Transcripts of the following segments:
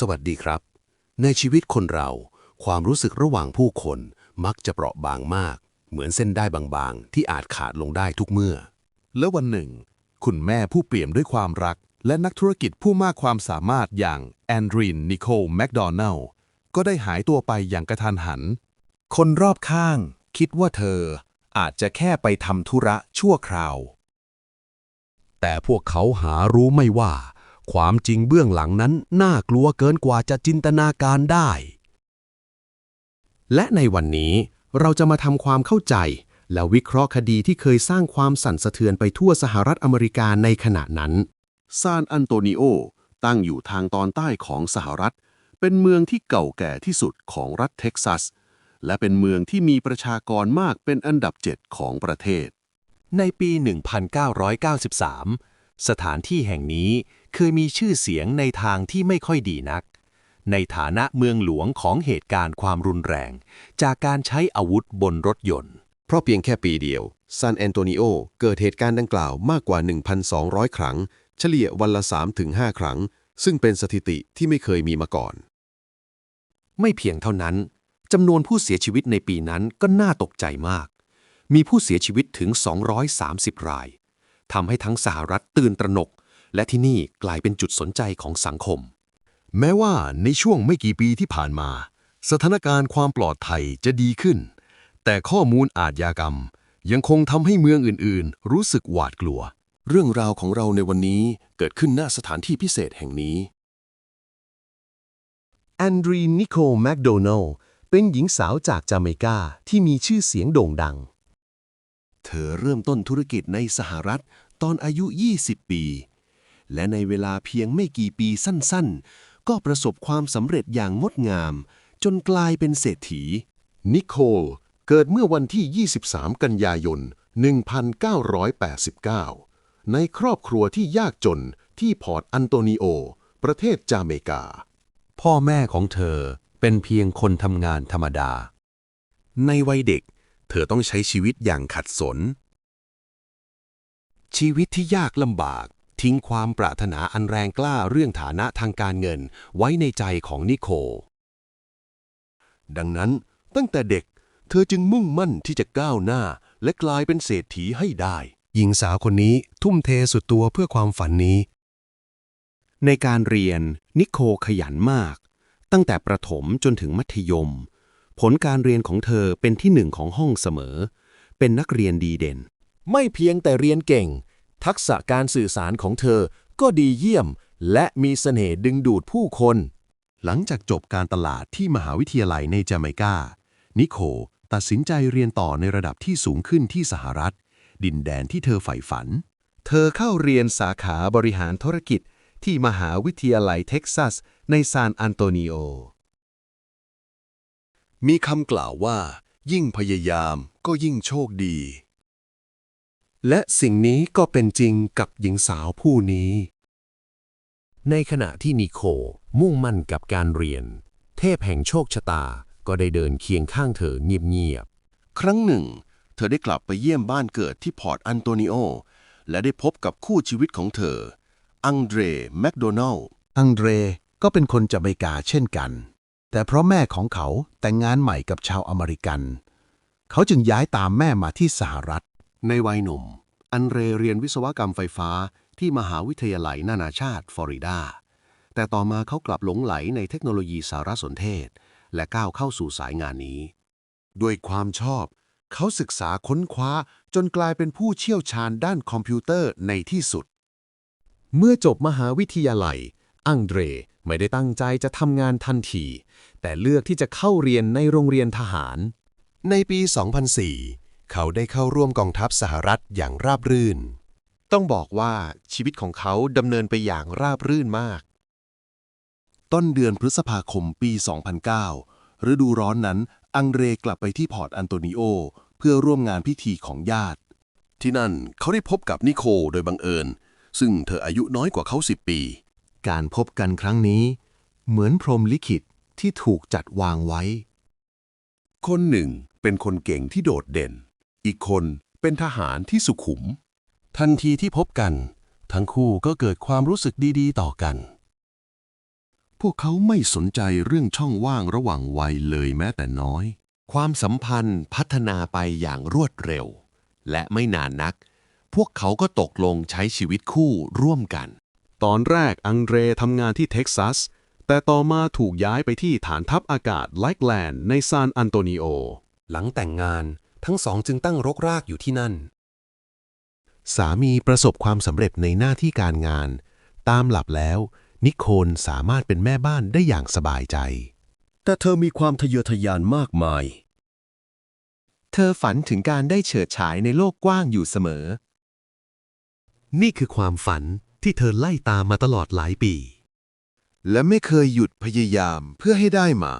สวัสดีครับ ในชีวิตคนเรา ความรู้สึกระหว่างผู้คนมักจะเปราะบางมาก เหมือนเส้นได้บางๆ ที่อาจขาดลงได้ทุกเมื่อ และวันหนึ่ง คุณแม่ผู้เปี่ยมด้วยความรัก และนักธุรกิจผู้มากความสามารถอย่างแอนดรีนนิโคลแมคโดนัลล์ก็ได้หายตัวไปอย่างกระทันหัน คนรอบข้างคิดว่าเธออาจจะแค่ไปทำธุระชั่วคราว แต่พวกเขาหารู้ไม่ว่า ความจริงเบื้องหลังนั้นน่ากลัวเกินกว่าจะจินตนาการได้ และในวันนี้เราจะมาทำความเข้าใจ และวิเคราะห์คดีที่เคยสร้างความสั่นสะเทือนไปทั่วสหรัฐอเมริกาในขณะนั้น ซานอันโตนิโอตั้งอยู่ทางตอนใต้ของสหรัฐ เป็นเมืองที่เก่าแก่ที่สุดของรัฐเท็กซัส และเป็นเมืองที่มีประชากรมากเป็นอันดับเจ็ดของประเทศ ในปี 1993 สถานที่แห่งนี้ เคยมีชื่อเสียงในทางที่ไม่ค่อยดีนัก ในฐานะเมืองหลวงของเหตุการณ์ความรุนแรง จากการใช้อาวุธบนรถยนต์ เพราะเพียงแค่ปีเดียวซานแอนโตนิโอเกิดเหตุการณ์ดังกล่าวมากกว่า 1,200 ครั้ง เฉลี่ยวันละ 3-5 ครั้ง ซึ่งเป็นสถิติที่ไม่เคยมีมาก่อน ไม่เพียงเท่านั้นจำนวนผู้เสียชีวิตในปีนั้นก็น่าตกใจมาก มีผู้เสียชีวิตถึง 230 รายทำให้ทั้งสหรัฐตื่นตระหนก และที่นี่กลายเป็นจุดสนใจของสังคม แม้ว่าในช่วงไม่กี่ปีที่ผ่านมา สถานการณ์ความปลอดภัยจะดีขึ้น แต่ข้อมูลอาทยากรรม ยังคงทำให้เมืองอื่นๆ รู้สึกหวาดกลัว เรื่องราวของเราในวันนี้เกิดขึ้นณสถานที่พิเศษแห่งนี้แอนดรีนิโคลแมคโดนัลล์เป็นหญิงสาวจากจาเมกาที่มีชื่อเสียงโด่งดัง เธอเริ่มต้นธุรกิจในสหรัฐตอนอายุ 20 ปี และในเวลาเพียงไม่กี่ปีสั้นๆ ก็ประสบความสำเร็จอย่างงดงาม จนกลายเป็นเศรษฐี นิโคลเกิดเมื่อวันที่ 23 กันยายน 1989 ในครอบครัวที่ยากจนที่พอร์ตอันโตนิโอ ประเทศจาเมกา พ่อแม่ของเธอเป็นเพียงคนทำงานธรรมดา ในวัยเด็ก เธอต้องใช้ชีวิตอย่างขัดสน ชีวิตที่ยากลำบาก ทิ้งความปรารถนาอันแรงกล้าเรื่องฐานะทางการเงินไว้ในใจของนิโค ดังนั้นตั้งแต่เด็กเธอจึงมุ่งมั่นที่จะก้าวหน้า และกลายเป็นเศรษฐีให้ได้ หญิงสาวคนนี้ทุ่มเทสุดตัวเพื่อความฝันนี้ ในการเรียนนิโคขยันมาก ตั้งแต่ประถมจนถึงมัธยม ผลการเรียนของเธอเป็นที่หนึ่งของห้องเสมอ เป็นนักเรียนดีเด่น ไม่เพียงแต่เรียนเก่ง ทักษะการสื่อสารของเธอก็ดีเยี่ยม และมีเสน่ห์ดึงดูดผู้คน หลังจากจบการตลาดที่มหาวิทยาลัยในจาเมกา นิโคลตัดสินใจเรียนต่อในระดับที่สูงขึ้นที่สหรัฐ ดินแดนที่เธอใฝ่ฝัน เธอเข้าเรียนสาขาบริหารธุรกิจที่มหาวิทยาลัยเท็กซัส ในซานอันโตนิโอ มีคำกล่าวว่า ยิ่งพยายามก็ยิ่งโชคดี และสิ่งนี้ก็เป็นจริงกับหญิงสาวผู้นี้ ในขณะที่นิโคลมุ่งมั่นกับการเรียน เทพแห่งโชคชะตาก็ได้เดินเคียงข้างเธอเงียบครั้งหนึ่ง เธอได้กลับไปเยี่ยมบ้านเกิดที่พอร์ตอันโตนิโอ และได้พบกับคู่ชีวิตของเธอ อังเดรแมคโดนัลล์อังเดรก็เป็นคนจาเมกาเช่นกัน แต่เพราะแม่ของเขาแต่งงานใหม่กับชาวอเมริกัน เขาจึงย้ายตามแม่มาที่สหรัฐ ในวัยหนุ่ม อันเรเรียนวิศวกรรมไฟฟ้าที่มหาวิทยาลัยนานาชาติ ฟลอริดา แต่ต่อมาเขากลับหลงไหลในเทคโนโลยีสารสนเทศ และก้าวเข้าสู่สายงานนี้ ด้วยความชอบ เขาศึกษาค้นคว้าจนกลายเป็นผู้เชี่ยวชาญด้านคอมพิวเตอร์ในที่สุด เมื่อจบมหาวิทยาลัย อังเดรไม่ได้ตั้งใจจะทำงานทันที แต่เลือกที่จะเข้าเรียนในโรงเรียนทหาร ในปี 2004 เขาได้เข้าร่วมกองทัพสหรัฐอย่างราบรื่น ต้องบอกว่าชีวิตของเขาดำเนินไปอย่างราบรื่นมาก ต้นเดือนพฤษภาคมปี 2009 ฤดูร้อนนั้น อังเรกลับไปที่พอร์ตอันโตนิโอ เพื่อร่วมงานพิธีของญาติ ที่นั่นเขาได้พบกับนิโคลโดยบังเอิญ ซึ่งเธออายุน้อยกว่าเขา 10 ปี การพบกันครั้งนี้ เหมือนพรหมลิขิตที่ถูกจัดวางไว้ คนหนึ่งเป็นคนเก่งที่โดดเด่น อีกคนเป็นทหารที่สุขุม ทันทีที่พบกัน ทั้งคู่ก็เกิดความรู้สึกดีๆ ต่อกัน พวกเขาไม่สนใจเรื่องช่องว่างระหว่างวัยเลยแม้แต่น้อย ความสัมพันธ์พัฒนาไปอย่างรวดเร็ว และไม่นานนัก พวกเขาก็ตกลงใช้ชีวิตคู่ร่วมกัน ตอนแรกอังเดรทำงานที่เท็กซัส แต่ต่อมาถูกย้ายไปที่ฐานทัพอากาศไลค์แลนด์ในซานอันโตนิโอ หลังแต่งงาน ทั้งสองจึงตั้งรกรากอยู่ที่นั่น สามีประสบความสำเร็จในหน้าที่การงาน ตามหลับแล้ว นิโคลสามารถเป็นแม่บ้านได้อย่างสบายใจ แต่เธอมีความทะเยอทะยานมากมาย เธอฝันถึงการได้เฉิดฉายในโลกกว้างอยู่เสมอ นี่คือความฝันที่เธอไล่ตามมาตลอดหลายปี และไม่เคยหยุดพยายามเพื่อให้ได้มา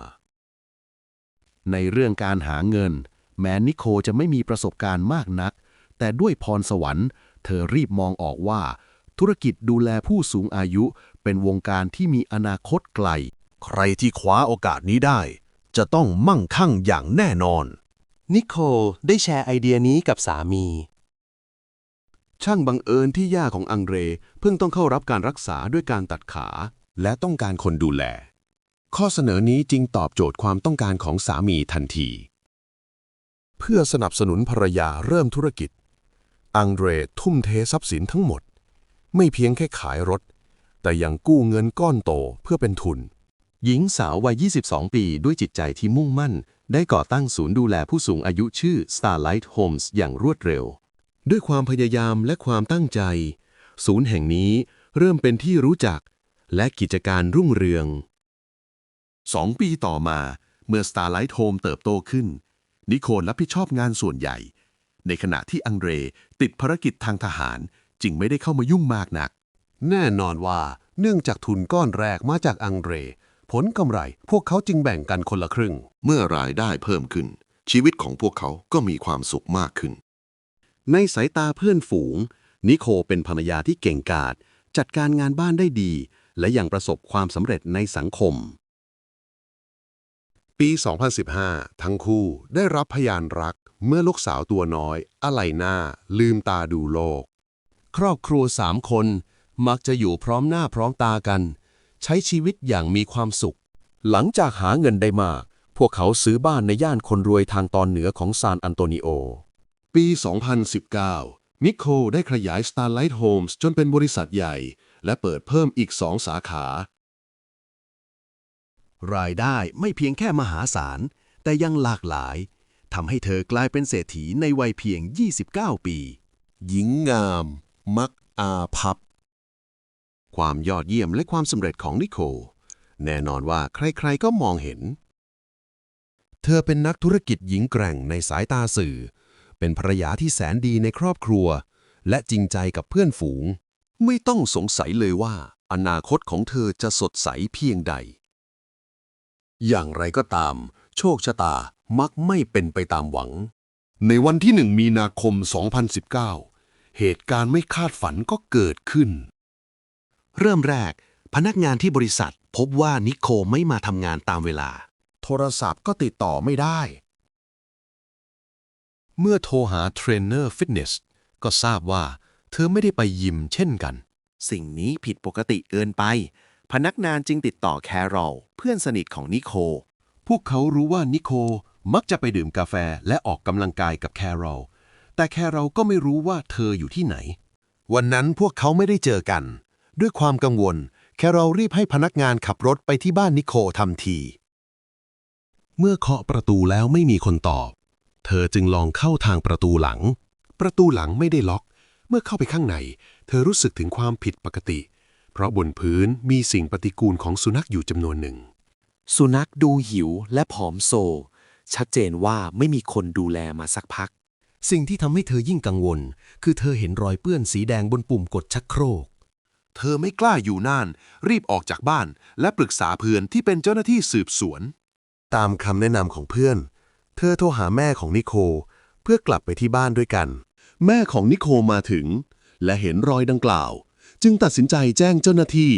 ในเรื่องการหาเงิน แม้นิโคจะไม่มีประสบการณ์มากนัก แต่ด้วยพรสวรรค์ เธอรีบมองออกว่า ธุรกิจดูแลผู้สูงอายุเป็นวงการที่มีอนาคตไกล ใครที่คว้าโอกาสนี้ได้ จะต้องมั่งคั่งอย่างแน่นอน นิโคลได้แชร์ไอเดียนี้กับสามี ช่างบังเอิญที่ย่าของอังเดรเพิ่งต้องเข้ารับการรักษาด้วยการตัดขา และต้องการคนดูแล ข้อเสนอนี้จึงตอบโจทย์ความต้องการของสามีทันที เพื่อสนับสนุนภรรยาเริ่มธุรกิจ อังเดรทุ่มเททรัพย์สินทั้งหมด ไม่เพียงแค่ขายรถ แต่ยังกู้เงินก้อนโตเพื่อเป็นทุน หญิงสาววัย 22 ปีด้วยจิตใจที่มุ่งมั่น ได้ก่อตั้งศูนย์ดูแลผู้สูงอายุชื่อ Starlight Homes อย่างรวดเร็ว ด้วยความพยายามและความตั้งใจ ศูนย์แห่งนี้เริ่มเป็นที่รู้จัก และกิจการรุ่งเรืองสองปีต่อมาเมื่อ Starlight Home เติบโตขึ้น นิโคลรับผิดชอบงานส่วนใหญ่ ในขณะที่อังเดรติดภารกิจทางทหารจึงไม่ได้เข้ามายุ่งมากนัก แน่นอนว่าเนื่องจากทุนก้อนแรกมาจากอังเดรผลกำไรพวกเขาจึงแบ่งกันคนละครึ่ง เมื่อรายได้เพิ่มขึ้น ชีวิตของพวกเขาก็มีความสุขมากขึ้น ในสายตาเพื่อนฝูง นิโคเป็นภรรยาที่เก่งกาจจัดการงานบ้านได้ดี และยังประสบความสำเร็จในสังคม ปี 2015 ทั้งคู่ได้รับพยานรักเมื่อลูกสาวตัวน้อย อะไรหน้าลืมตาดูโลก ครอบครัวสามคน มักจะอยู่พร้อมหน้าพร้อมตากัน ใช้ชีวิตอย่างมีความสุข หลังจากหาเงินได้มาก พวกเขาซื้อบ้านในย่านคนรวยทางตอนเหนือของซานอันโตนิโอ ปี 2019 นิโคได้ขยาย Starlight Homes จนเป็นบริษัทใหญ่ และเปิดเพิ่มอีกสองสาขา รายได้ไม่เพียงแค่มหาศาล แต่ยังหลากหลายทำให้เธอกลายเป็นเศรษฐีในวัยเพียง 29 ปี หญิงงาม มักอาภัพความยอดเยี่ยมและความสำเร็จของนิโคล แน่นอนว่าใครๆก็มองเห็น เธอเป็นนักธุรกิจหญิงแกร่งในสายตาสื่อ เป็นภรรยาที่แสนดีในครอบครัว และจริงใจกับเพื่อนฝูง ไม่ต้องสงสัยเลยว่า อนาคตของเธอจะสดใสเพียงใด อย่างไรก็ตาม โชคชะตามักไม่เป็นไปตามหวัง ในวันที่1มีนาคม 2019 เหตุการณ์ไม่คาดฝันก็เกิดขึ้น เริ่มแรก พนักงานที่บริษัทพบว่านิโคลไม่มาทำงานตามเวลา โทรศัพท์ก็ติดต่อไม่ได้ เมื่อโทรหาเทรนเนอร์ฟิตเนสก็ทราบว่า เธอไม่ได้ไปยิมเช่นกัน สิ่งนี้ผิดปกติเกินไป พนักงานจึงติดต่อแคโรลเพื่อนสนิทของนิโค พวกเขารู้ว่านิโคมักจะไปดื่มกาแฟและออกกำลังกายกับแคโรลแต่แคโรลก็ไม่รู้ว่าเธออยู่ที่ไหน วันนั้นพวกเขาไม่ได้เจอกัน ด้วยความกังวล แคโรลรีบให้พนักงานขับรถไปที่บ้านนิโคทันที เมื่อเคาะประตูแล้วไม่มีคนตอบ เธอจึงลองเข้าทางประตูหลัง ประตูหลังไม่ได้ล็อก เมื่อเข้าไปข้างใน เธอรู้สึกถึงความผิดปกติ เพราะบนพื้นมีสิ่งปฏิกูลของสุนัขอยู่จำนวนหนึ่ง สุนัขดูหิวและผอมโซ ชัดเจนว่าไม่มีคนดูแลมาสักพัก สิ่งที่ทำให้เธอยิ่งกังวล คือเธอเห็นรอยเปื้อนสีแดงบนปุ่มกดชักโครก เธอไม่กล้าอยู่น่าน รีบออกจากบ้าน และปรึกษาเพื่อนที่เป็นเจ้าหน้าที่สืบสวน ตามคำแนะนำของเพื่อน เธอโทรหาแม่ของนิโคลเพื่อกลับไปที่บ้านด้วยกัน แม่ของนิโคลมาถึง และเห็นรอยดังกล่าว จึงตัดสินใจแจ้งเจ้าหน้าที่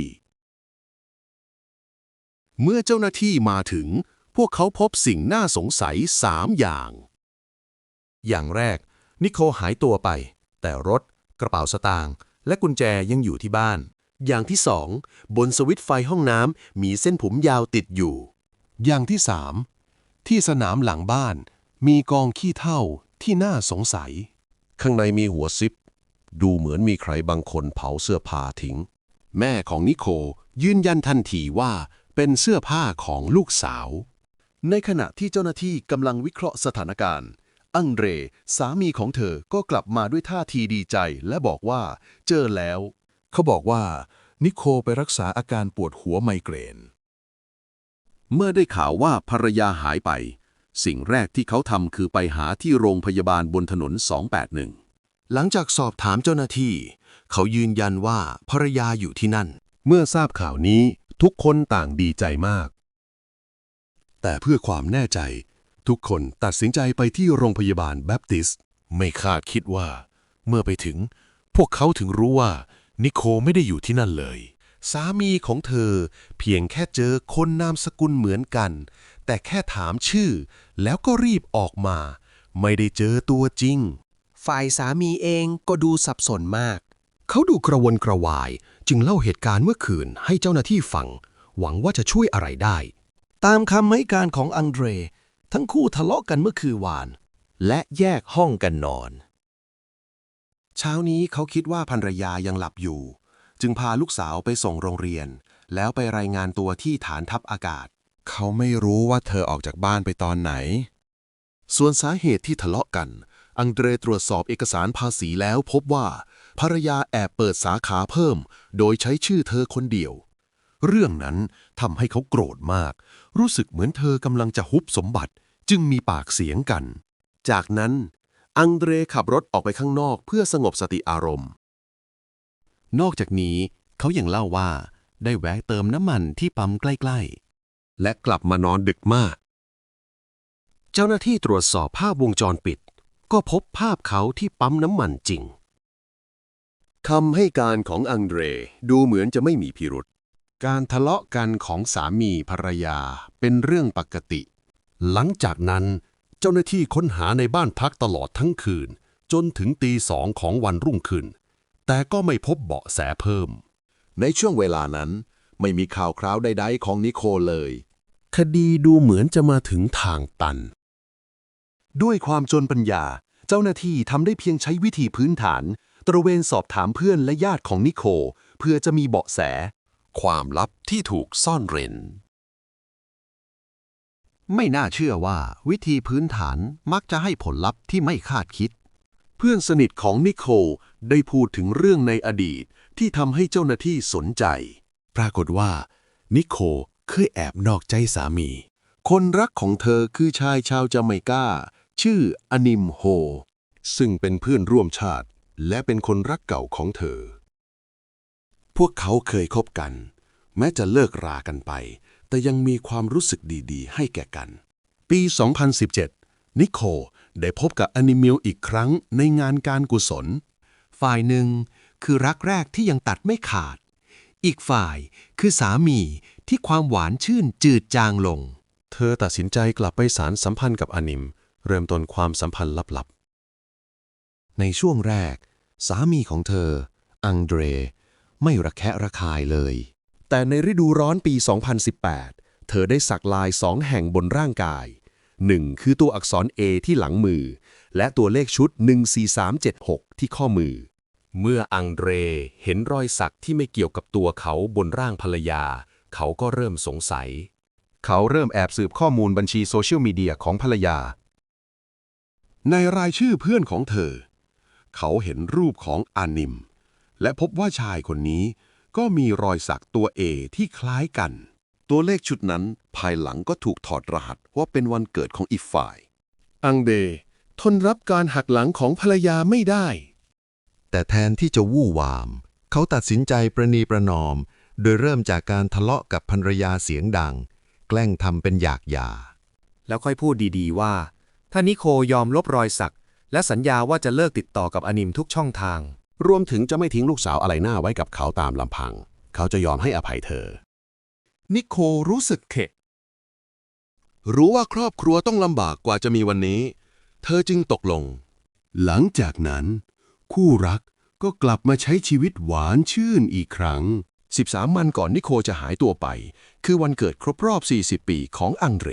เมื่อเจ้าหน้าที่มาถึง พวกเขาพบสิ่งน่าสงสัยสามอย่าง อย่างแรก นิโคหายตัวไป แต่รถ กระเป๋าสตางค์และกุญแจยังอยู่ที่บ้าน อย่างที่สอง บนสวิตช์ไฟห้องน้ำมีเส้นผมยาวติดอยู่ อย่างที่สามที่สนามหลังบ้าน มีกองขี้เถ้าที่น่าสงสัย ข้างในมีหัวซิป ดูเหมือนมีใครบางคนเผาเสื้อผ้าทิ้ง แม่ของนิโคยืนยันทันทีว่าเป็นเสื้อผ้าของลูกสาว ในขณะที่เจ้าหน้าที่กำลังวิเคราะห์สถานการณ์ อังเดรสามีของเธอก็กลับมาด้วยท่าทีดีใจและบอกว่า เจอแล้ว เขาบอกว่า นิโคไปรักษาอาการปวดหัวไมเกรน เมื่อได้ข่าวว่าภรรยาหายไป สิ่งแรกที่เขาทำคือไปหาที่โรงพยาบาลบนถนน 281 หลังจากสอบถามเจ้าหน้าที่ เขายืนยันว่าภรรยาอยู่ที่นั่น เมื่อทราบข่าวนี้ทุกคนต่างดีใจมาก แต่เพื่อความแน่ใจ ทุกคนตัดสินใจไปที่โรงพยาบาลแบปติสต์ไม่คาดคิดว่า เมื่อไปถึง พวกเขาถึงรู้ว่า นิโคไม่ได้อยู่ที่นั่นเลย สามีของเธอ เพียงแค่เจอคนนามสกุลเหมือนกัน แต่แค่ถามชื่อ แล้วก็รีบออกมา ไม่ได้เจอตัวจริง ฝ่ายสามีเองก็ดูสับสนมาก เขาดูกระวนกระวายจึงเล่าเหตุการณ์เมื่อคืนให้เจ้าหน้าที่ฟัง หวังว่าจะช่วยอะไรได้ ตามคำให้การของอังเดร ทั้งคู่ทะเลาะกันเมื่อคืนวาน และแยกห้องกันนอน เช้านี้เขาคิดว่าภรรยายังหลับอยู่ จึงพาลูกสาวไปส่งโรงเรียน แล้วไปรายงานตัวที่ฐานทัพอากาศ เขาไม่รู้ว่าเธอออกจากบ้านไปตอนไหน ส่วนสาเหตุที่ทะเลาะกัน อังเดรตรวจสอบเอกสารภาษีแล้วพบว่า ภรรยาแอบเปิดสาขาเพิ่ม โดยใช้ชื่อเธอคนเดียว เรื่องนั้นทำให้เขาโกรธมาก รู้สึกเหมือนเธอกำลังจะฮุบสมบัติจึงมีปากเสียงกัน จากนั้นอังเดรขับรถออกไปข้างนอกเพื่อสงบสติอารมณ์ นอกจากนี้เขายังเล่าว่า ได้แวะเติมน้ำมันที่ปั๊มใกล้ ๆ และกลับมานอนดึกมาก เจ้าหน้าที่ตรวจสอบภาพวงจรปิด ก็พบภาพเขาที่ปั๊มน้ำมันจริงคำให้การของอังเดรดูเหมือนจะไม่มีพิรุษ การทะเลาะกันของสามีภรรยาเป็นเรื่องปกติ หลังจากนั้น เจ้าหน้าที่ค้นหาในบ้านพักตลอดทั้งคืน จนถึงตีสองของวันรุ่งขึ้น แต่ก็ไม่พบเบาะแสเพิ่ม ในช่วงเวลานั้น ไม่มีข่าวคราวใดๆของนิโคเลย คดีดูเหมือนจะมาถึงทางตัน ด้วยความจนปัญญา เจ้าหน้าที่ทำได้เพียงใช้วิธีพื้นฐาน ตระเวนสอบถามเพื่อนและญาติของนิโค เพื่อจะมีเบาะแส ความลับที่ถูกซ่อนเร้น ไม่น่าเชื่อว่าวิธีพื้นฐานมักจะให้ผลลัพธ์ที่ไม่คาดคิด เพื่อนสนิทของนิโคลได้พูดถึงเรื่องในอดีตที่ทำให้เจ้าหน้าที่สนใจ ปรากฏว่า นิโคเคยแอบนอกใจสามี คนรักของเธอคือชายชาวจาเมกา ชื่ออนิมโฮ ซึ่งเป็นเพื่อนร่วมชาติ และเป็นคนรักเก่าของเธอ พวกเขาเคยคบกัน แม้จะเลิกรากันไป แต่ยังมีความรู้สึกดีๆ ให้แก่กัน ปี 2017 นิโคลได้พบกับอนิมิลอีกครั้งในงานการกุศล ฝ่ายหนึ่งคือรักแรกที่ยังตัดไม่ขาด อีกฝ่ายคือสามีที่ความหวานชื่นจืดจางลง เธอตัดสินใจกลับไปสารสัมพันธ์กับอนิม เริ่มต้นความสัมพันธ์ลับๆ ในช่วงแรก สามีของเธอ อังเดร ไม่ระแคะระคายเลย แต่ในฤดูร้อนปี 2018 เธอได้สักลายสองแห่งบนร่างกายหนึ่งคือตัวอักษร A ที่หลังมือ และตัวเลขชุด 14376 ที่ข้อมือ เมื่ออังเดรเห็นรอยสักที่ไม่เกี่ยวกับตัวเขาบนร่างภรรยา เขาก็เริ่มสงสัย เขาเริ่มแอบสืบข้อมูลบัญชีโซเชียลมีเดียของภรรยา ในรายชื่อเพื่อนของเธอ เขาเห็นรูปของอานิม และพบว่าชายคนนี้ก็มีรอยสักตัวเอที่คล้ายกัน ตัวเลขชุดนั้นภายหลังก็ถูกถอดรหัสว่าเป็นวันเกิดของอีกฝ่าย อังเด ทนรับการหักหลังของภรรยาไม่ได้ แต่แทนที่จะวู่วาม เขาตัดสินใจประนีประนอม โดยเริ่มจากการทะเลาะกับภรรยาเสียงดัง แกล้งทำเป็นอยากหย่าแล้วค่อยพูดดีๆว่า ถ้านิโคยอมลบรอยสัก และสัญญาว่าจะเลิกติดต่อกับอนิมทุกช่องทาง รวมถึงจะไม่ทิ้งลูกสาวอะไรหน้าไว้กับเขาตามลำพัง เขาจะยอมให้อภัยเธอ นิโครู้สึกเข็ด รู้ว่าครอบครัวต้องลำบากกว่าจะมีวันนี้ เธอจึงตกลง หลังจากนั้น คู่รักก็กลับมาใช้ชีวิตหวานชื่นอีกครั้ง 13 วันก่อนนิโคจะหายตัวไป คือวันเกิดครบรอบ 40 ปีของอังเดร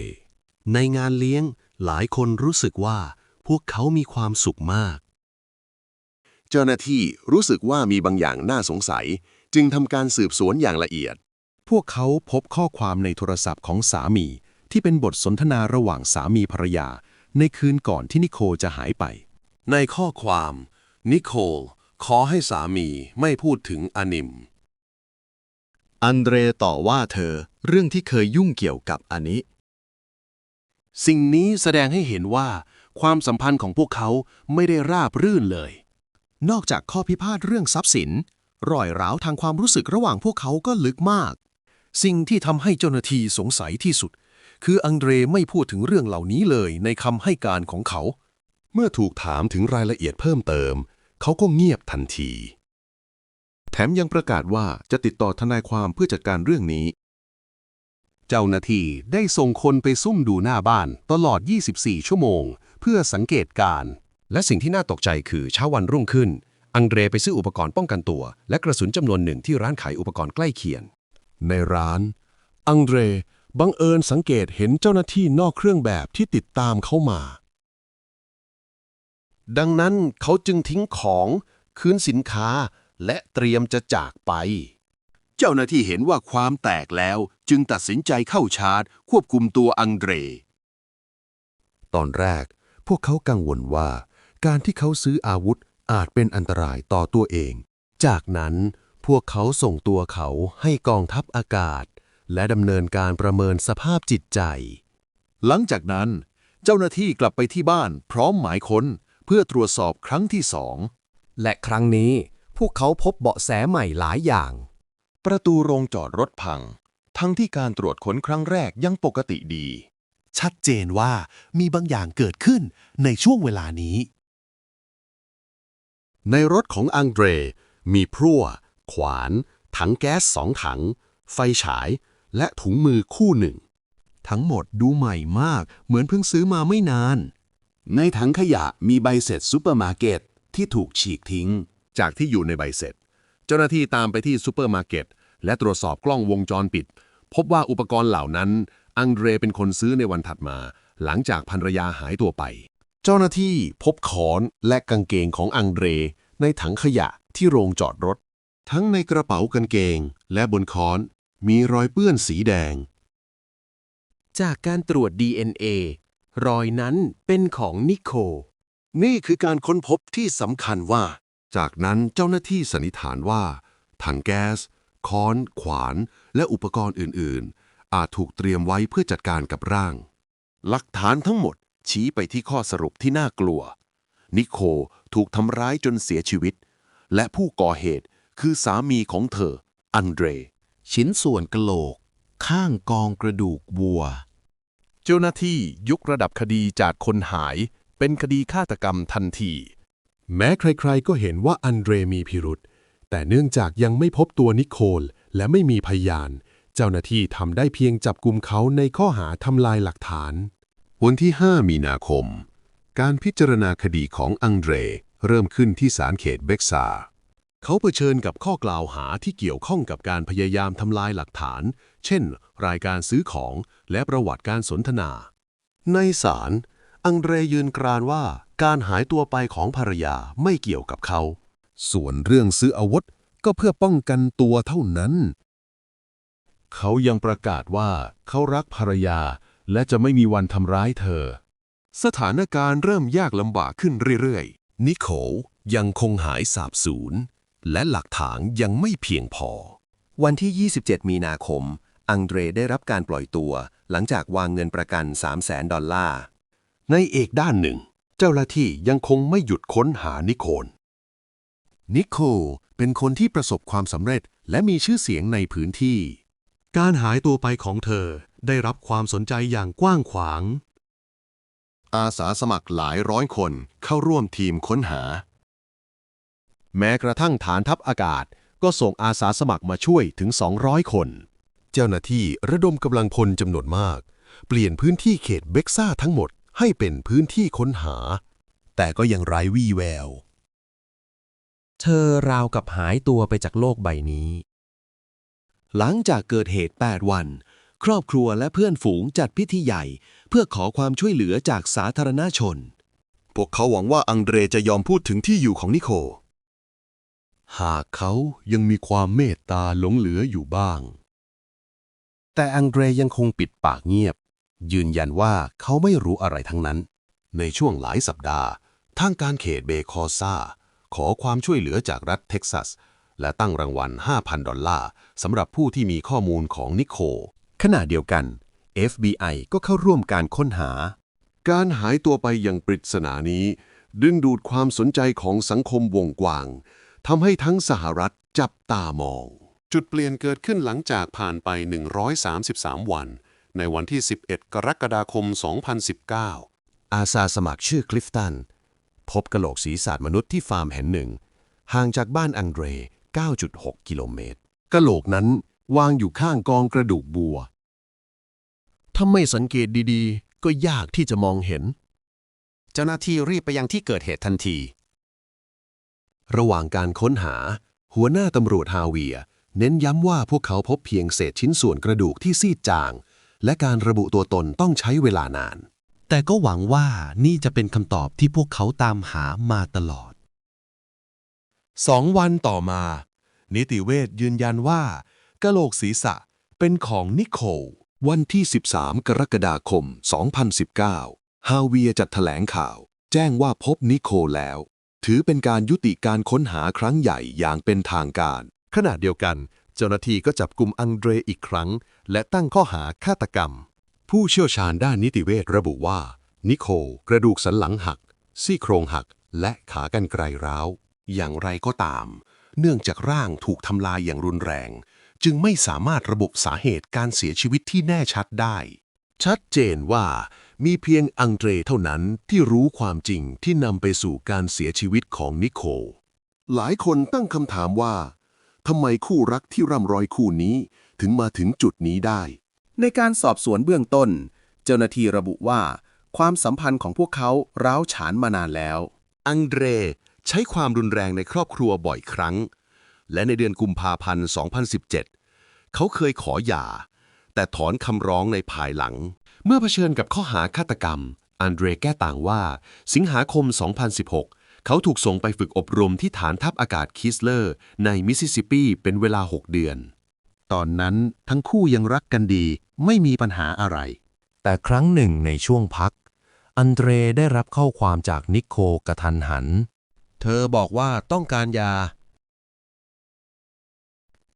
ในงานเลี้ยง หลายคนรู้สึกว่าพวกเขามีความสุขมาก เจ้าหน้าที่รู้สึกว่ามีบางอย่างน่าสงสัย จึงทำการสืบสวนอย่างละเอียด พวกเขาพบข้อความในโทรศัพท์ของสามี ที่เป็นบทสนทนาระหว่างสามีภรรยา ในคืนก่อนที่นิโคลจะหายไป ในข้อความ นิโคล ขอให้สามีไม่พูดถึงอนิม อันเดรต่อว่าเธอเรื่องที่เคยยุ่งเกี่ยวกับอันนี้ สิ่งนี้แสดงให้เห็นว่า ความสัมพันธ์ของพวกเขาไม่ได้ราบรื่นเลย นอกจากข้อพิพาทเรื่องทรัพย์สิน รอยร้าวทางความรู้สึกระหว่างพวกเขาก็ลึกมาก สิ่งที่ทำให้เจ้าหน้าที่สงสัยที่สุด คืออังเดรไม่พูดถึงเรื่องเหล่านี้เลยในคำให้การของเขา เมื่อถูกถามถึงรายละเอียดเพิ่มเติม เขาก็เงียบทันที แถมยังประกาศว่าจะติดต่อทนายความเพื่อจัดการเรื่องนี้ เจ้าหน้าที่ได้ส่งคนไปซุ่มดูหน้าบ้านตลอด 24 ชั่วโมง เพื่อสังเกตการณ์และสิ่งที่น่าตกใจคือเช้าวันรุ่งขึ้น อังเดรไปซื้ออุปกรณ์ป้องกันตัว และกระสุนจำนวนหนึ่งที่ร้านขายอุปกรณ์ใกล้เคียง ในร้าน อังเดรบังเอิญสังเกตเห็นเจ้าหน้าที่นอกเครื่องแบบที่ติดตามเขามา ดังนั้นเขาจึงทิ้งของ คืนสินค้า และเตรียมจะจากไป เจ้าหน้าที่เห็นว่าความแตกแล้วจึงตัดสินใจเข้าชาร์จ ควบคุมตัวอังเดร ตอนแรก พวกเขากังวลว่า การที่เขาซื้ออาวุธอาจเป็นอันตรายต่อตัวเอง จากนั้นพวกเขาส่งตัวเขาให้กองทัพอากาศ และดำเนินการประเมินสภาพจิตใจ หลังจากนั้น เจ้าหน้าที่กลับไปที่บ้านพร้อมหมายค้น เพื่อตรวจสอบครั้งที่สอง และครั้งนี้พวกเขาพบเบาะแสใหม่หลายอย่าง ประตูโรงจอดรถพัง ทั้งที่การตรวจค้นครั้งแรกยังปกติดี ชัดเจนว่ามีบางอย่างเกิดขึ้นในช่วงเวลานี้ ในรถของอังเดร มีพรั่ว ขวาน ถังแก๊สสองถัง ไฟฉาย และถุงมือคู่หนึ่ง ทั้งหมดดูใหม่มาก เหมือนเพิ่งซื้อมาไม่นาน ในถังขยะมีใบเสร็จซูเปอร์มาร์เก็ตที่ถูกฉีกทิ้ง จากที่อยู่ในใบเสร็จ เจ้าหน้าที่ตามไปที่ซูเปอร์มาร์เก็ตและตรวจสอบกล้องวงจรปิด พบว่าอุปกรณ์เหล่านั้น อังเดรเป็นคนซื้อในวันถัดมา หลังจากภรรยาหายตัวไป เจ้าหน้าที่พบขอนและกางเกงของอังเดร ในถังขยะที่โรงจอดรถ ทั้งในกระเป๋ากางเกงและบนค้อน มีรอยเปื้อนสีแดง จากการตรวจ DNA รอยนั้นเป็นของนิโค นี่คือการค้นพบที่สำคัญว่า จากนั้นเจ้าหน้าที่สันนิษฐานว่า ถังแก๊ส ค้อน ขวาน และอุปกรณ์อื่น ๆ อาจถูกเตรียมไว้เพื่อจัดการกับร่าง หลักฐานทั้งหมดชี้ไปที่ข้อสรุปที่น่ากลัว นิโคถูกทำร้ายจนเสียชีวิต และผู้ก่อเหตุคือสามีของเธอ อันเดร ชิ้นส่วนกะโหลก ข้างกองกระดูกวัว เจ้าหน้าที่ยกระดับคดีจากคนหายเป็นคดีฆาตกรรมทันที แม้ใครๆก็เห็นว่าอันเดรมีพิรุษแต่เนื่องจากยังไม่พบตัวนิโคลและไม่มีพยาน เจ้าหน้าที่ทำได้เพียงจับกลุ่มเขาในข้อหาทำลายหลักฐาน วันที่ 5 มีนาคม การพิจารณาคดีของอังเดรเริ่มขึ้นที่ศาลเขตเบกซา เขาเผชิญกับข้อกล่าวหาที่เกี่ยวข้องกับการพยายามทำลายหลักฐาน เช่น รายการซื้อของและประวัติการสนทนา ในศาล อังเรยืนกรานว่าการหายตัวไปของภรรยาไม่เกี่ยวกับเขา ส่วนเรื่องซื้ออาวุธก็เพื่อป้องกันตัวเท่านั้น เขายังประกาศว่าเขารักภรรยา และจะไม่มีวันทำร้ายเธอ สถานการณ์เริ่มยากลำบากขึ้นเรื่อยๆ นิโคลยังคงหายสาบสูญ และหลักฐานยังไม่เพียงพอ วันที่ 27 มีนาคม อังเดรได้รับการปล่อยตัว หลังจากวางเงินประกัน 300,000 ดอลลาร์ ในเอกด้านหนึ่ง เจ้าหน้าที่ยังคงไม่หยุดค้นหานิโคล นิโคลเป็นคนที่ประสบความสำเร็จและมีชื่อเสียงในพื้นที่ การหายตัวไปของเธอได้รับความสนใจอย่างกว้างขวาง อาสาสมัครหลายร้อยคนเข้าร่วมทีมค้นหา แม้กระทั่งฐานทัพอากาศก็ส่งอาสาสมัครมาช่วยถึง 200 คน เจ้าหน้าที่ระดมกำลังพลจำนวนมาก เปลี่ยนพื้นที่เขตเบ็กซ่าทั้งหมด ให้เป็นพื้นที่ค้นหา แต่ก็ยังไร้วี่แวว เธอราวกับหายตัวไปจากโลกใบนี้ หลังจากเกิดเหตุ 8 วัน ครอบครัวและเพื่อนฝูงจัดพิธีใหญ่ เพื่อขอความช่วยเหลือจากสาธารณชน พวกเขาหวังว่าอังเดรจะยอมพูดถึงที่อยู่ของนิโค หากเขายังมีความเมตตาหลงเหลืออยู่บ้าง แต่อังเดรยังคงปิดปากเงียบ ยืนยันว่าเขาไม่รู้อะไรทั้งนั้น ในช่วงหลายสัปดาห์ ทางการเขตเบคอซาขอความช่วยเหลือจากรัฐเท็กซัส และตั้งรางวัล 5,000 ดอลลาร์สำหรับผู้ที่มีข้อมูลของนิโค ขณะเดียวกัน FBI ก็เข้าร่วมการค้นหา การหายตัวไปอย่างปริศนานี้ ดึงดูดความสนใจของสังคมวงกว้างทำให้ทั้งสหรัฐจับตามอง จุดเปลี่ยนเกิดขึ้นหลังจากผ่านไป 133 วัน ในวันที่ 11 กรกฎาคม 2019 อาสาสมัครชื่อคลิฟตัน พบกระโหลกศีรษะมนุษย์ที่ฟาร์มแห่งหนึ่ง ห่างจากบ้านอังเดร 9.6 กิโลเมตรกะโหลกนั้นวางอยู่ข้างกองกระดูกบัว ถ้าไม่สังเกตดีๆ ก็ยากที่จะมองเห็น เจ้าหน้าที่รีบไปยังที่เกิดเหตุทันที ระหว่างการค้นหา หัวหน้าตำรวจฮาเวีย เน้นย้ำว่าพวกเขาพบเพียงเศษชิ้นส่วนกระดูกที่ซีดจาง และการระบุตัวตนต้องใช้เวลานาน แต่ก็หวังว่านี่จะเป็นคำตอบที่พวกเขาตามหามาตลอดสองวันต่อมา นิติเวชยืนยันว่ากะโหลกศีรษะเป็นของนิโคล วันที่ 13 กรกฎาคม 2019 ฮาเวียจัดแถลงข่าว แจ้งว่าพบนิโคลแล้ว ถือเป็นการยุติการค้นหาครั้งใหญ่อย่างเป็นทางการ ขณะเดียวกันเจ้าหน้าที่ก็จับกลุ่มอังเดรอีกครั้ง และตั้งข้อหาฆาตกรรม ผู้เชี่ยวชาญด้านนิติเวชระบุว่า นิโคลกระดูกสันหลังหัก ซี่โครงหัก และขากรรไกรร้าว อย่างไรก็ตาม เนื่องจากร่างถูกทำลายอย่างรุนแรง จึงไม่สามารถระบุสาเหตุการเสียชีวิตที่แน่ชัดได้ ชัดเจนว่ามีเพียงอังเดรเท่านั้นที่รู้ความจริงที่นำไปสู่การเสียชีวิตของนิโคลหลายคนตั้งคำถามว่า ทำไมคู่รักที่ร่ำรอยคู่นี้ถึงมาถึงจุดนี้ได้ ในการสอบสวนเบื้องต้น เจ้าหน้าที่ระบุว่า ความสัมพันธ์ของพวกเขาร้าวฉานมานานแล้ว อังเดรใช้ความรุนแรงในครอบครัวบ่อยครั้ง และในเดือนกุมภาพันธ์ 2017 เขาเคยขอหย่า แต่ถอนคำร้องในภายหลัง เมื่อเผชิญกับข้อหาฆาตกรรม อันเดรแก้ต่างว่า สิงหาคม 2016 เขาถูกส่งไปฝึกอบรมที่ฐานทัพอากาศคิสเลอร์ ในมิสซิสซิปปีเป็นเวลา 6 เดือน ตอนนั้นทั้งคู่ยังรักกันดี ไม่มีปัญหาอะไร แต่ครั้งหนึ่งในช่วงพัก อันเดรได้รับข้อความจากนิโคกระทันหัน เธอบอกว่าต้องการยา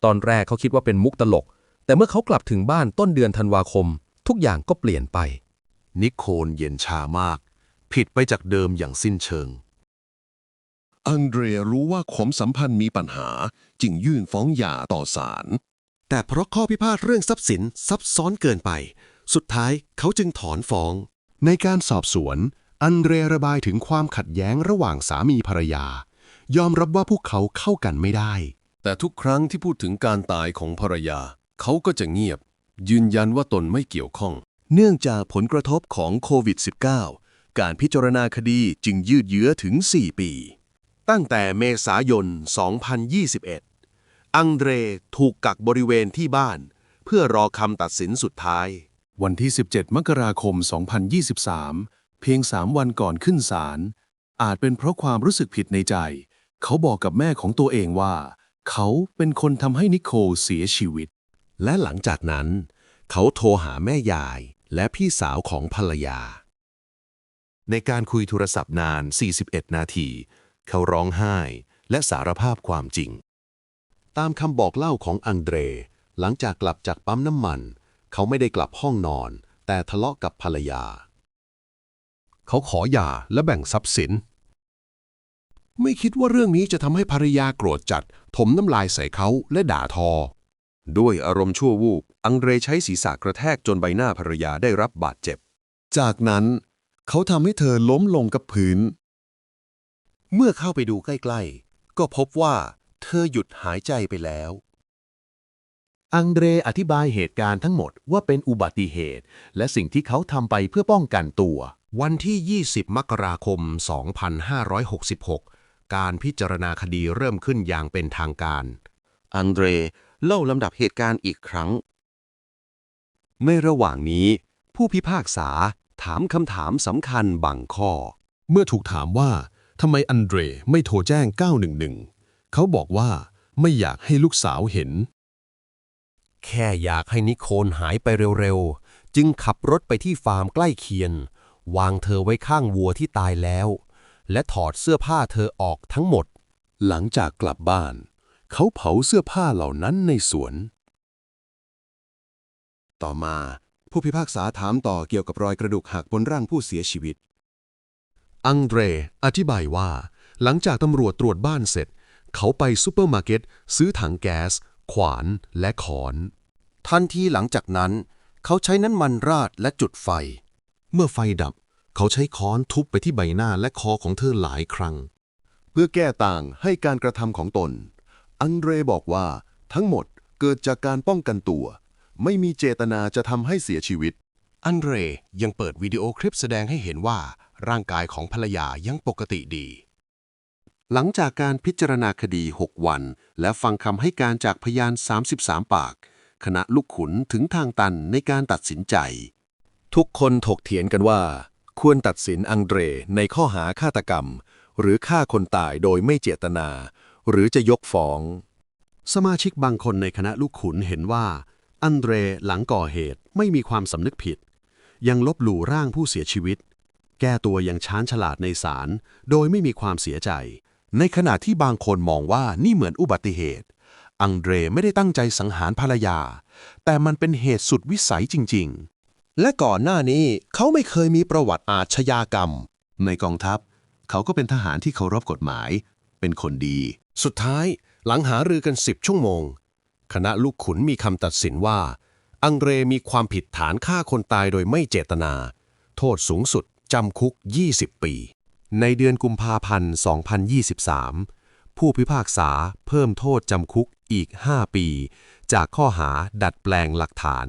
ตอนแรกเขาคิดว่าเป็นมุกตลก แต่เมื่อเขากลับถึงบ้านต้นเดือนธันวาคม ทุกอย่างก็เปลี่ยนไป นิโคลเย็นชามาก ผิดไปจากเดิมอย่างสิ้นเชิง อังเดรรู้ว่าความสัมพันธ์มีปัญหา จึงยื่นฟ้องหย่าต่อศาลแต่เพราะข้อพิพาทเรื่องทรัพย์สินซับซ้อนเกินไป สุดท้ายเขาจึงถอนฟ้อง ในการสอบสวน อันเดรระบายถึงความขัดแย้งระหว่างสามีภรรยา ยอมรับว่าพวกเขาเข้ากันไม่ได้ แต่ทุกครั้งที่พูดถึงการตายของภรรยา เขาก็จะเงียบ ยืนยันว่าตนไม่เกี่ยวข้อง เนื่องจากผลกระทบของโควิด -19 การพิจารณาคดีจึงยืดเยื้อถึง 4 ปี ตั้งแต่เมษายน 2021 อังเดรถูกกักบริเวณที่บ้าน เพื่อรอคำตัดสินสุดท้าย วันที่ 17 มกราคม 2023 เพียง 3 วันก่อนขึ้นศาล อาจเป็นเพราะความรู้สึกผิดในใจ เขาบอกกับแม่ของตัวเองว่า เขาเป็นคนทำให้นิโคลเสียชีวิต และหลังจากนั้น เขาโทรหาแม่ยายและพี่สาวของภรรยา ในการคุยโทรศัพท์นาน 41 นาที เขาร้องไห้และสารภาพความจริง ตามคำบอกเล่าของอังเดร หลังจากกลับจากปั๊มน้ำมัน เขาไม่ได้กลับห้องนอน แต่ทะเลาะกับภรรยา เขาขอหย่าและแบ่งทรัพย์สิน ไม่คิดว่าเรื่องนี้จะทำให้ภรรยาโกรธจัด ถมน้ำลายใส่เขาและด่าทอ ด้วยอารมณ์ชั่ววูบ อังเดรใช้ศีรษะกระแทกจนใบหน้าภรรยาได้รับบาดเจ็บ จากนั้น เขาทำให้เธอล้มลงกับพื้น เมื่อเข้าไปดูใกล้ๆ ก็พบว่าเธอหยุดหายใจไปแล้ว อังเดรอธิบายเหตุการณ์ทั้งหมดว่าเป็นอุบัติเหตุ และสิ่งที่เขาทำไปเพื่อป้องกันตัว วันที่ 20 มกราคม 2566 การพิจารณาคดีเริ่มขึ้นอย่างเป็นทางการ อังเดรเล่าลำดับเหตุการณ์อีกครั้ง ในระหว่างนี้ ผู้พิพากษาถามคำถามสำคัญบางข้อ เมื่อถูกถามว่า ทำไมอันเดรไม่โทรแจ้ง 911 เขาบอกว่าไม่อยากให้ลูกสาวเห็น แค่อยากให้นิโคลหายไปเร็วๆ จึงขับรถไปที่ฟาร์มใกล้เคียงวางเธอไว้ข้างวัวที่ตายแล้ว และถอดเสื้อผ้าเธอออกทั้งหมด หลังจากกลับบ้าน เขาเผาเสื้อผ้าเหล่านั้นในสวน ต่อมา ผู้พิพากษาถามต่อเกี่ยวกับรอยกระดูกหักบนร่างผู้เสียชีวิต อังเดร อธิบายว่า หลังจากตำรวจตรวจบ้านเสร็จ เขาไปซูเปอร์มาร์เก็ตซื้อถังแก๊ส ขวานและขอน ทันทีหลังจากนั้น เขาใช้น้ำมันราดและจุดไฟ เมื่อไฟดับ เขาใช้ค้อนทุบไปที่ใบหน้าและคอของเธอหลายครั้ง เพื่อแก้ต่างให้การกระทำของตน อังเดรบอกว่าทั้งหมดเกิดจากการป้องกันตัว ไม่มีเจตนาจะทำให้เสียชีวิต อันเดรยังเปิดวิดีโอคลิปแสดงให้เห็นว่า ร่างกายของภรรยายังปกติดี หลังจากการพิจารณาคดี 6 วัน และฟังคำให้การจากพยาน 33 ปาก คณะลูกขุนถึงทางตันในการตัดสินใจ ทุกคนถกเถียงกันว่า ควรตัดสินอังเดรในข้อหาฆาตกรรม หรือฆ่าคนตายโดยไม่เจตนา หรือจะยกฟ้อง สมาชิกบางคนในคณะลูกขุนเห็นว่าอันเดรหลังก่อเหตุไม่มีความสำนึกผิด ยังลบหลู่ร่างผู้เสียชีวิต แก้ตัวอยังช้านฉลาดในศาลโดยไม่มีความเสียใจ ในขณะที่บางคนมองว่านี่เหมือนอุบัติเหตุ อังเดรไม่ได้ตั้งใจสังหารภรรยา แต่มันเป็นเหตุสุดวิสัยจริง ๆ และก่อนหน้านี้เขาไม่เคยมีประวัติอาชญากรรม ในกองทัพ เขาก็เป็นทหารที่เคารพกฎหมาย เป็นคนดี สุดท้ายหลังหารือกันสิบชั่วโมง คณะลูกขุนมีคำตัดสินว่า อังเดรมีความผิดฐานฆ่าคนตายโดยไม่เจตนา โทษสูงสุด จำคุก 20 ปี ในเดือนกุมภาพันธ์ 2023 ผู้พิพากษาเพิ่มโทษจำคุกอีก 5 ปี จากข้อหาดัดแปลงหลักฐาน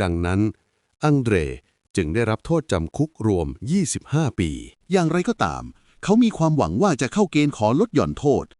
ดังนั้น อังเดรจึงได้รับโทษจำคุกรวม 25 ปี อย่างไรก็ตาม เขามีความหวังว่าจะเข้าเกณฑ์ขอลดหย่อนโทษ